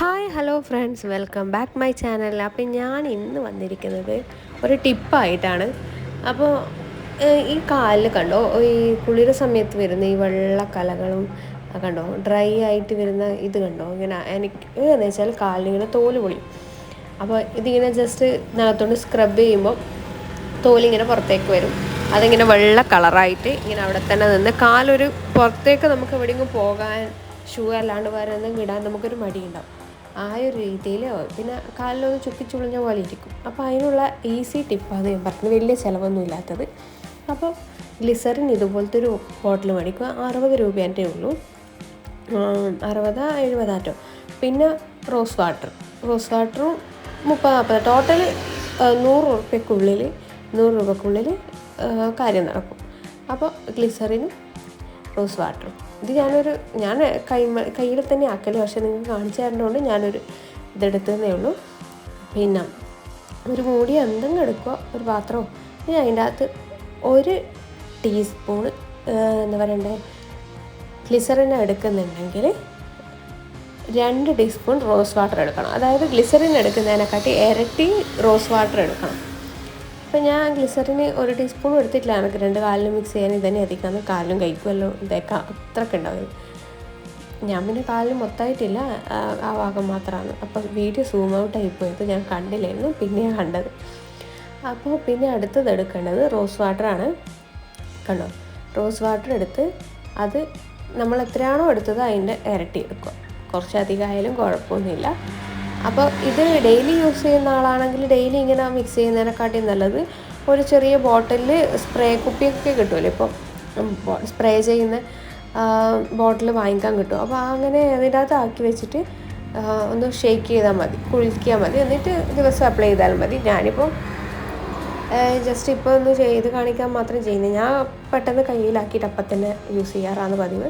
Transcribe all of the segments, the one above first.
Hi hello friends welcome back my channel appam ഞാൻ ഇന്ന് വന്നിരിക്കുന്നത് ഒരു ടിപ്പായിട്ടാണ്. അപ്പോൾ ഈ കാലിൽ കണ്ടോ? ഈ കുളിര സമയത്ത് വരുന്ന ഈ വെള്ള കലകളും കണ്ടോ? ഡ്രൈ ആയിട്ട് വരുന്ന ഇത് കണ്ടോ? ഇങ്ങനെ എനിക്ക് എന്ന് വെച്ചാൽ കാലിങ്ങനെ തോൽ പൊളിയും. അപ്പോൾ ഇതിങ്ങനെ ജസ്റ്റ് നകത്തോണ്ട് സ്ക്രബ് ചെയ്യുമ്പോൾ തോലിങ്ങനെ പുറത്തേക്ക് വരും. അതിങ്ങനെ വെള്ള കളറായിട്ട് ഇങ്ങനെ അവിടെ തന്നെ നിന്ന് കാലൊരു പുറത്തേക്ക് നമുക്ക് എവിടെയെങ്കിലും പോകാൻ ഷൂ അല്ലാണ്ട് വേറെ ഒന്നും വിടാൻ നമുക്കൊരു മടിയുണ്ടാവും. ആ ഒരു രീതിയിൽ പിന്നെ കാലിലൊന്ന് ചുക്കി ചുളിഞ്ഞ പോലെ ഇരിക്കും അപ്പോൾ അതിനുള്ള ഈസി ടിപ്പാണ് ഞാൻ പറഞ്ഞത്. വലിയ ചിലവൊന്നും ഇല്ലാത്തത്. അപ്പോൾ ഗ്ലിസറിൻ ഇതുപോലത്തെ ഒരു ബോട്ടിൽ മേടിക്കുക. അറുപത് രൂപേന്റെ ഉള്ളൂ. അറുപത് എഴുപതാറ്റോ പിന്നെ റോസ് വാട്ടർ റോസ് വാട്ടറും മുപ്പത് നാൽപ്പത്. ടോട്ടൽ നൂറ് ഉറുപ്പ്യക്കുള്ളിൽ നൂറ് രൂപക്കുള്ളിൽ കാര്യം നടക്കും. അപ്പോൾ ഗ്ലിസറിനും റോസ് വാട്ടറും ഇത് ഞാനൊരു ഞാൻ കൈ കയ്യിൽ തന്നെ ആക്കൽ പക്ഷേ നിങ്ങൾക്ക് കാണിച്ചു തരണോണ്ട് ഞാനൊരു ഇതെടുത്തതേ ഉള്ളൂ. പിന്നെ ഒരു മൂടി എന്തെങ്കിലും എടുക്കുക ഒരു പാത്രമോ? ഇനി അതിന്റെ അകത്ത് ഒരു ടീസ്പൂൺ എന്താ പറയണ്ടേ? ഗ്ലിസറിൻ എടുക്കുന്നുണ്ടെങ്കിൽ രണ്ട് ടീസ്പൂൺ റോസ് വാട്ടർ എടുക്കണം. അതായത് ഗ്ലിസറിൻ എടുക്കുന്നതിനെക്കാട്ടി ഇരട്ടി റോസ് വാട്ടർ എടുക്കണം. അപ്പോൾ ഞാൻ ഗ്ലിസറിന് ഒരു ടീസ്പൂൺ എടുത്തിട്ടില്ല എനിക്ക് രണ്ട് കാലിലും മിക്സ് ചെയ്യാൻ ഇതന്നെ അധികം കാലിലും കഴിക്കുമല്ലോ ഇതേക്കാം. അത്രയ്ക്ക് ഉണ്ടാവും. ഞാൻ പിന്നെ കാലിൽ മൊത്തമായിട്ടില്ല. ആ, ഭാഗം മാത്രമാണ്. അപ്പോൾ വീഡിയോ സൂം ഔട്ട് ആയിപ്പോയത് ഞാൻ കണ്ടില്ലായിരുന്നു. പിന്നെയാണ് കണ്ടത്. അപ്പോൾ പിന്നെ അടുത്തത് എടുക്കേണ്ടത് റോസ് വാട്ടറാണ് കണ്ടോ? റോസ് വാട്ടർ എടുത്ത് അത് നമ്മൾ എത്രയാണോ എടുത്തത് അതിന്റെ ഇരട്ടി എടുക്കുക. കുറച്ചധികം ആയാലും കുഴപ്പമൊന്നുമില്ല. അപ്പോൾ ഇത് ഡെയിലി യൂസ് ചെയ്യുന്ന ആളാണെങ്കിൽ ഡെയിലി ഇങ്ങനെ മിക്സ് ചെയ്യുന്നതിനെക്കാട്ടിയും നല്ലത് ഒരു ചെറിയ ബോട്ടിലിൽ സ്പ്രേ കുപ്പിയൊക്കെ കിട്ടുമല്ലോ ഇപ്പോൾ സ്പ്രേ ചെയ്യുന്ന ബോട്ടിൽ വാങ്ങിക്കാൻ കിട്ടും. അപ്പോൾ അങ്ങനെ അതിന്റെ അകത്ത് ആക്കി വെച്ചിട്ട് ഒന്ന് ഷേക്ക് ചെയ്താൽ മതി കുളിക്കിയാൽ മതി. എന്നിട്ട് ദിവസം അപ്ലൈ ചെയ്താൽ മതി. ഞാനിപ്പോൾ ജസ്റ്റ് ഇപ്പോൾ ഒന്ന് ചെയ്ത് കാണിക്കാൻ മാത്രം ചെയ്യുന്നത്. ഞാൻ പെട്ടെന്ന് കയ്യിലാക്കിയിട്ട് അപ്പം തന്നെ യൂസ് ചെയ്യാറാണ് പതിവ്.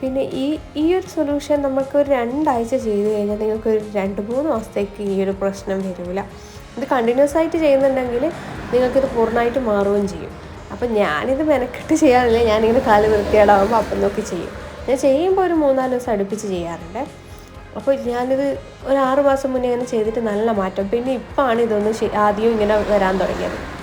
പിന്നെ ഈ ഈ ഒരു സൊല്യൂഷൻ നമുക്ക് ഒരു രണ്ടാഴ്ച ചെയ്ത് കഴിഞ്ഞാൽ നിങ്ങൾക്ക് ഒരു രണ്ട് മൂന്ന് മാസത്തേക്ക് ഈ ഒരു പ്രശ്നം വരില്ല. ഇത് കണ്ടിന്യൂസ് ആയിട്ട് ചെയ്യുന്നുണ്ടെങ്കിൽ നിങ്ങൾക്കിത് പൂർണമായിട്ട് മാറുകയും ചെയ്യും. അപ്പം ഞാനിത് മെനക്കെട്ട് ചെയ്യാറില്ല. ഞാനിങ്ങനെ കാൽ വൃത്തിയാടാകുമ്പോൾ അപ്പം നോക്കി ചെയ്യും. ഞാൻ ചെയ്യുമ്പോൾ ഒരു മൂന്നാൽ ദിവസം അടുപ്പിച്ച് ചെയ്യാറുണ്ട്. അപ്പോൾ ഞാനിത് ഒരു ആറ് മാസം മുന്നേ ഇങ്ങനെ ചെയ്തിട്ട് നല്ല മാറ്റം. പിന്നെ ഇപ്പോഴാണ് ഇതൊന്ന് ശ- ആദ്യം ഇങ്ങനെ വരാൻ തുടങ്ങിയത്.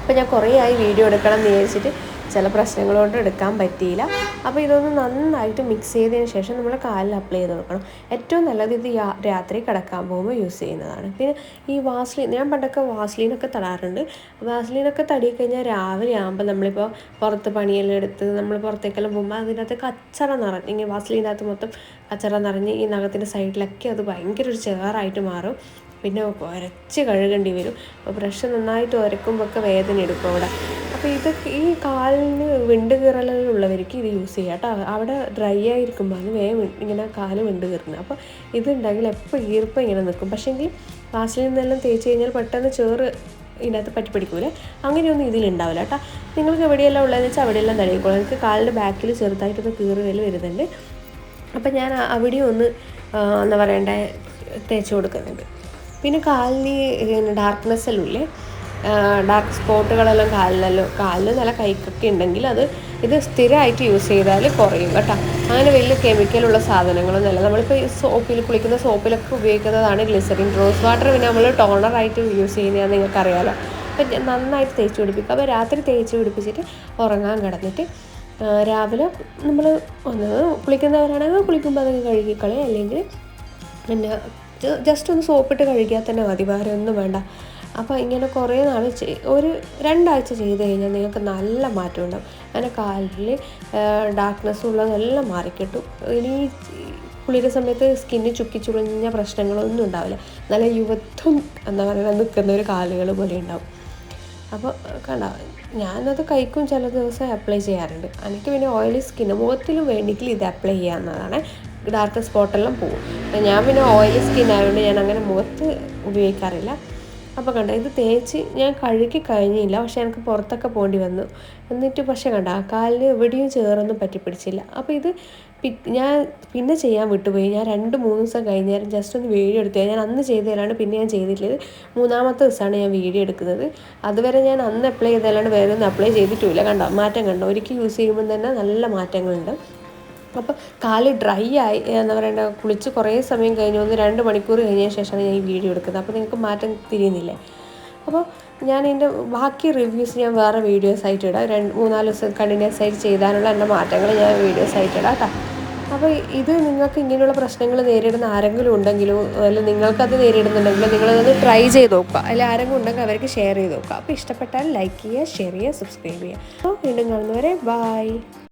അപ്പോൾ ഞാൻ കുറേ ആയി വീഡിയോ എടുക്കണം എന്ന് വിചാരിച്ചിട്ട് ചില പ്രശ്നങ്ങൾ കൊണ്ട് എടുക്കാൻ പറ്റിയില്ല. അപ്പോൾ ഇതൊന്ന് നന്നായിട്ട് മിക്സ് ചെയ്തതിന് ശേഷം നമ്മൾ കാലിൽ അപ്ലൈ ചെയ്ത് കൊടുക്കണം ഏറ്റവും നല്ലത് ഇത് രാത്രി കിടക്കാൻ പോകുമ്പോൾ യൂസ് ചെയ്യുന്നതാണ്. പിന്നെ ഈ വാസ്ലിൻ ഞാൻ പണ്ടൊക്കെ വാസ്ലിനൊക്കെ തടാറുണ്ട്. വാസ്ലിനൊക്കെ തടി കഴിഞ്ഞാൽ രാവിലെ ആകുമ്പോൾ നമ്മളിപ്പോൾ പുറത്ത് പണിയെല്ലാം എടുത്ത് നമ്മൾ പുറത്തേക്കെല്ലാം പോകുമ്പോൾ അതിനകത്ത് കച്ചറ നിറഞ്ഞ് ഇങ്ങനെ വാസ്ലിനകത്ത് മൊത്തം കച്ചറ നിറഞ്ഞ് ഈ നഖത്തിന്റെ സൈഡിലൊക്കെ അത് ഭയങ്കര ഒരു ചേറായിട്ട് മാറും. പിന്നെ ഉരച്ച് കഴുകേണ്ടി വരും. അപ്പോൾ ബ്രഷ് നന്നായിട്ട് ഉരക്കുമ്പോൾ ഒക്കെ വേദന എടുക്കും അവിടെ. അപ്പോൾ ഇതൊക്കെ ഈ കാലിന് വിണ്ട് കീറലുള്ളവർക്ക് ഇത് യൂസ് ചെയ്യാം കേട്ടോ. അവിടെ ഡ്രൈ ആയിരിക്കുമ്പോൾ അത് വേഗം ഇങ്ങനെ കാൽ വിണ്ട് കീറുന്നത് അപ്പോൾ ഇതുണ്ടെങ്കിൽ എപ്പോൾ ഈർപ്പം ഇങ്ങനെ നിൽക്കും. പക്ഷേങ്കിൽ വാസലിൽ നിന്നെല്ലാം തേച്ച് കഴിഞ്ഞാൽ പെട്ടെന്ന് ചേറ് ഇതിനകത്ത് പറ്റി പിടിക്കൂല അങ്ങനെയൊന്നും ഇതിലുണ്ടാവില്ല കേട്ടോ. നിങ്ങൾക്ക് എവിടെയെല്ലാം ഉള്ളതെന്ന് വെച്ചാൽ അവിടെയെല്ലാം തടയിക്കോളൂ. എനിക്ക് കാലിന്റെ ബാക്കിൽ ചെറുതായിട്ടൊന്ന് കീറുകയിൽ വരുന്നുണ്ട്. അപ്പം ഞാൻ അവിടെ ഒന്ന് എന്താ പറയണ്ടേ തേച്ച് കൊടുക്കുന്നുണ്ട്. പിന്നെ കാലിന് ഡാർക്ക്നെസ് എല്ലാം ഇല്ലേ ഡാർക്ക് സ്പോട്ടുകളെല്ലാം കാലിലെല്ലാം കാലിൽ നല്ല കൈക്കൊക്കെ ഉണ്ടെങ്കിൽ അത് ഇത് സ്ഥിരമായിട്ട് യൂസ് ചെയ്താൽ കുറയും കേട്ടോ. അങ്ങനെ വലിയ കെമിക്കലുള്ള സാധനങ്ങളൊന്നും അല്ല. നമ്മളിപ്പോൾ ഈ സോപ്പിൽ കുളിക്കുന്ന സോപ്പിലൊക്കെ ഉപയോഗിക്കുന്നതാണ് ഗ്ലിസറിൻ റോസ് വാട്ടർ പിന്നെ നമ്മൾ ടോണറായിട്ട് യൂസ് ചെയ്യുന്നതാണെന്ന് നിങ്ങൾക്കറിയാലോ. അപ്പം നന്നായിട്ട് തേച്ച് പിടിപ്പിക്കുക അപ്പോൾ രാത്രി തേച്ച് പിടിപ്പിച്ചിട്ട് ഉറങ്ങാൻ കിടന്നിട്ട് രാവിലെ നമ്മൾ ഒന്ന് കുളിക്കുന്നവരാണെങ്കിൽ കുളിക്കുമ്പോൾ അതൊക്കെ കഴുകിക്കളയും അല്ലെങ്കിൽ പിന്നെ ജസ്റ്റ് ഒന്ന് സോപ്പിട്ട് കഴുകിയാൽ തന്നെ മതി. വേറെ ഒന്നും വേണ്ട. അപ്പോൾ ഇങ്ങനെ കുറേ നാൾ ഒരു രണ്ടാഴ്ച ചെയ്ത് കഴിഞ്ഞാൽ നിങ്ങൾക്ക് നല്ല മാറ്റം ഉണ്ടാവും അങ്ങനെ കാലിൽ ഡാർക്ക്നെസ് ഉള്ളതെല്ലാം മാറിക്കിട്ടും. ഇനി കുളിയുടെ സമയത്ത് സ്കിന്ന് ചുക്കി ചുളിഞ്ഞ പ്രശ്നങ്ങളൊന്നും ഉണ്ടാവില്ല. നല്ല യുവത്വം എന്താ പറയുക നിൽക്കുന്ന ഒരു കാലുകൾ പോലെ ഉണ്ടാവും. അപ്പോൾ കണ്ട ഞാനത് കൈക്കും ചില ദിവസം അപ്ലൈ ചെയ്യാറുണ്ട്. എനിക്ക് പിന്നെ ഓയിലി സ്കിന്ന് മുഖത്തിലും വേണ്ടിയിട്ട് ഇത് അപ്ലൈ ചെയ്യാവുന്നതാണ്. ഡാർക്ക് സ്പോട്ടെല്ലാം പോകും. ഞാൻ പിന്നെ ഓയിലി സ്കിൻ ആയതുകൊണ്ട് ഞാൻ അങ്ങനെ മുഖത്ത് ഉപയോഗിക്കാറില്ല. അപ്പോൾ കണ്ട ഇത് തേച്ച് ഞാൻ കഴുകി കഴിഞ്ഞില്ല പക്ഷേ എനിക്ക് പുറത്തൊക്കെ പോകേണ്ടി വന്നു. എന്നിട്ട് പക്ഷേ കണ്ട ആ കാലിൽ എവിടെയും ചേറൊന്നും പറ്റി പിടിച്ചില്ല. അപ്പോൾ ഇത് ഞാൻ പിന്നെ ചെയ്യാൻ വിട്ടുപോയി. ഞാൻ രണ്ട് മൂന്ന് ദിവസം കഴിഞ്ഞേരം ജസ്റ്റ് ഒന്ന് വീഡിയോ എടുത്തു ഞാൻ അന്ന് ചെയ്തതല്ലാണ്ട് പിന്നെ ഞാൻ ചെയ്തിട്ടില്ല മൂന്നാമത്തെ ദിവസമാണ് ഞാൻ വീഡിയോ എടുക്കുന്നത്. അതുവരെ ഞാൻ അന്ന് അപ്ലൈ ചെയ്തതല്ലാണ്ട് വേറെ ഒന്നും അപ്ലൈ ചെയ്തിട്ടില്ല കണ്ടോ മാറ്റം കണ്ടോ ഒരിക്കൽ യൂസ് ചെയ്യുമ്പോൾ തന്നെ നല്ല മാറ്റങ്ങളുണ്ട്. അപ്പോൾ കാൽ ഡ്രൈ ആയി എന്താ പറയണ്ട കുളിച്ച് കുറേ സമയം കഴിഞ്ഞ് ഒന്ന് രണ്ട് മണിക്കൂർ കഴിഞ്ഞ ശേഷമാണ് ഞാൻ ഈ വീഡിയോ എടുക്കുന്നത്. അപ്പോൾ നിങ്ങൾക്ക് മാറ്റം തിരിയുന്നില്ലേ? അപ്പോൾ ഞാൻ എന്റെ ബാക്കി റിവ്യൂസ് ഞാൻ വേറെ വീഡിയോസ് ആയിട്ട് ഇടാം. രണ്ട് മൂന്നാൽ ദിവസം കണ്ടിന്യൂസ് ആയിട്ട് ചെയ്താനുള്ള എന്റെ മാറ്റങ്ങൾ ഞാൻ വീഡിയോസ് ആയിട്ട് ഇടാം കേട്ടോ. അപ്പോൾ ഇത് നിങ്ങൾക്ക് ഇങ്ങനെയുള്ള പ്രശ്നങ്ങൾ നേരിടുന്ന ആരെങ്കിലും ഉണ്ടെങ്കിലും അല്ലെങ്കിൽ നിങ്ങൾക്കത് നേരിടുന്നുണ്ടെങ്കിലോ നിങ്ങളതൊന്ന് ട്രൈ ചെയ്ത് നോക്കുക. അല്ലെങ്കിൽ ആരെങ്കിലും ഉണ്ടെങ്കിൽ അവർക്ക് ഷെയർ ചെയ്ത് നോക്കുക. അപ്പോൾ ഇഷ്ടപ്പെട്ടാൽ ലൈക്ക് ചെയ്യുക ഷെയർ ചെയ്യുക സബ്സ്ക്രൈബ് ചെയ്യുക. അപ്പോൾ വീണ്ടും കാണുന്നവരെ ബൈ